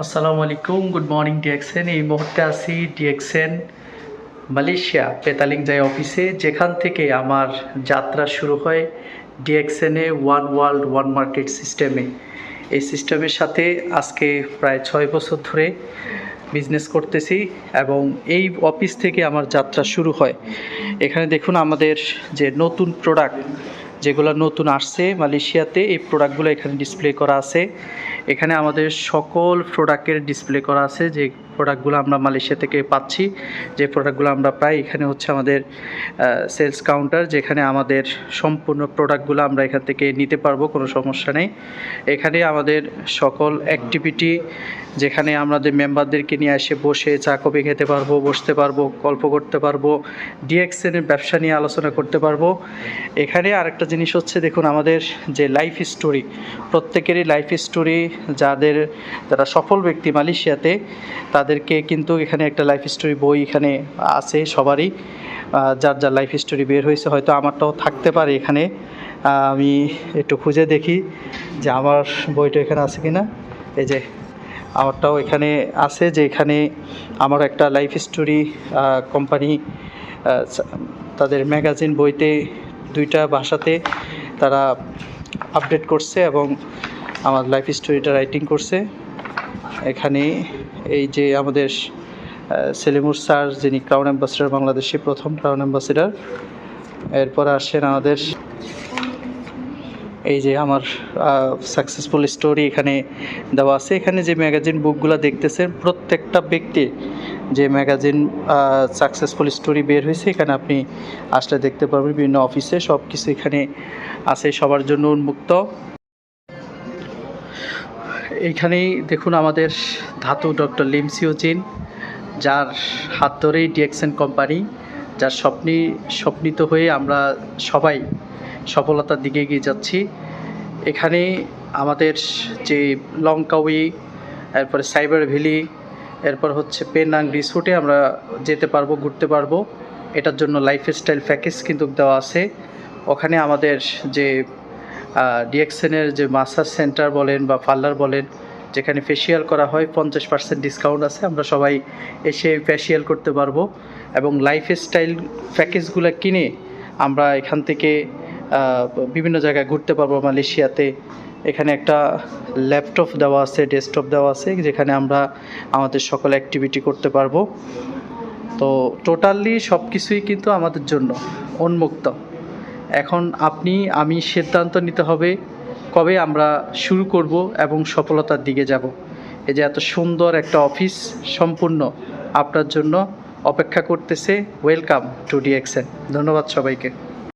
আসসালামু আলাইকুম good morning ডিএক্সেন এই মুহূর্তে আছি ডিএক্সেন মালয়েশিয়া পেতালিং যাই অফিসে যেখান থেকে আমার যাত্রা শুরু হয় ডিএক্সেনে ওয়ান ওয়ার্ল্ড ওয়ান মার্কেট সিস্টেমে এই সিস্টেমের সাথে আজকে প্রায় ছয় বছর ধরে বিজনেস করতেছি এবং এই অফিস থেকে আমার যাত্রা শুরু হয়। এখানে দেখুন আমাদের যে নতুন প্রোডাক্ট যেগুলো নতুন আসছে মালয়েশিয়াতে, এই প্রোডাক্টগুলো এখানে ডিসপ্লে করা আছে। এখানে আমাদের সকল প্রোডাক্টের ডিসপ্লে করা আছে যে প্রোডাক্টগুলো আমরা মালয়েশিয়া থেকে পাচ্ছি। যে প্রোডাক্টগুলো আমরা পাই, এখানে হচ্ছে আমাদের সেলস কাউন্টার যেখানে আমাদের সম্পূর্ণ প্রোডাক্টগুলো আমরা এখান থেকে নিতে পারব, কোনো সমস্যা নেই। এখানে আমাদের সকল অ্যাক্টিভিটি যেখানে আমাদের মেম্বারদেরকে নিয়ে এসে বসে চা, কফি খেতে পারব, বসতে পারব, গল্প করতে পারব ডিএক্সএনের ব্যবসা নিয়ে আলোচনা করতে পারব। এখানে আরেকটা জিনিস হচ্ছে, দেখুন আমাদের যে লাইফ স্টোরি প্রত্যেকেরই লাইফ স্টোরি যাদের, যারা সফল ব্যক্তি মালয়েশিয়াতে তাদেরকে কিন্তু এখানে একটা লাইফ স্টোরি বই এখানে আছে সবারই যার যার লাইফ স্টোরি বের হয়েছে, হয়তো আমারটাও থাকতে পারে এখানে। আমি একটু খুঁজে দেখি যে আমার বইটা এখানে আছে কি না এই যে, আমারটাও এখানে আছে যে এখানে আমার একটা লাইফ স্টোরি কোম্পানি তাদের ম্যাগাজিন বইতে দুইটা ভাষাতে তারা আপডেট করছে এবং আমার লাইফ স্টোরিটা রাইটিং করছে। এখানে এই যে আমাদের সেলিমুর স্যার যিনি ক্রাউন অ্যাম্বাসেডার বাংলাদেশে প্রথম ক্রাউন অ্যাম্বাসেডার এরপর আসেন আমাদের এই যে আমার সাকসেসফুল স্টোরি এখানে দেওয়া আছে। এখানে যে ম্যাগাজিন বুকগুলো দেখতেছেন, প্রত্যেকটা ব্যক্তি যে ম্যাগাজিন সাকসেসফুল স্টোরি বের হয়েছে, এখানে আপনি আসলে দেখতে পারবেন বিভিন্ন অফিসে সব কিছু এখানে আছে, সবার জন্য উন্মুক্ত। এইখানেই দেখুন আমাদের ধাতু ডক্টর লিমসিওজিন যার হাত ধরেই ডিএক্সেন কোম্পানি, যার স্বপ্নি, স্বপ্নিত হয়ে আমরা সবাই সফলতার দিকে এগিয়ে যাচ্ছি। এখানে আমাদের যে লঙ্কাউই এরপরে সাইবার ভ্যালি, এরপর হচ্ছে পেনাং রিসোর্টে আমরা যেতে পারব, ঘুরতে পারব। এটার জন্য লাইফস্টাইল প্যাকেজ কিন্তু দেওয়া আছে। ওখানে আমাদের যে ডিএক্সেনের যে মাসাজ সেন্টার বলেন বা পার্লার বলেন, যেখানে ফেসিয়াল করা হয়, পঞ্চাশ পার্সেন্ট ডিসকাউন্ট আছে। আমরা সবাই এসে ফেসিয়াল করতে পারব এবং লাইফ স্টাইল প্যাকেজগুলো কিনে আমরা এখান থেকে বিভিন্ন জায়গায় ঘুরতে পারব। মালয়েশিয়াতে এখানে একটা ল্যাপটপ দেওয়া আছে ডেস্কটপ দেওয়া আছে, যেখানে আমরা আমাদের সকল অ্যাক্টিভিটি করতে পারব। তো টোটালি সব কিছুই কিন্তু আমাদের জন্য উন্মুক্ত। এখন আপনি, আমি সিদ্ধান্ত নিতে হবে কবে আমরা শুরু করব এবং সফলতার দিকে যাব। এই যে এত সুন্দর একটা অফিস সম্পূর্ণ আপনার জন্য অপেক্ষা করতেছে। ওয়েলকাম টু ডিএক্সএন ধন্যবাদ সবাইকে।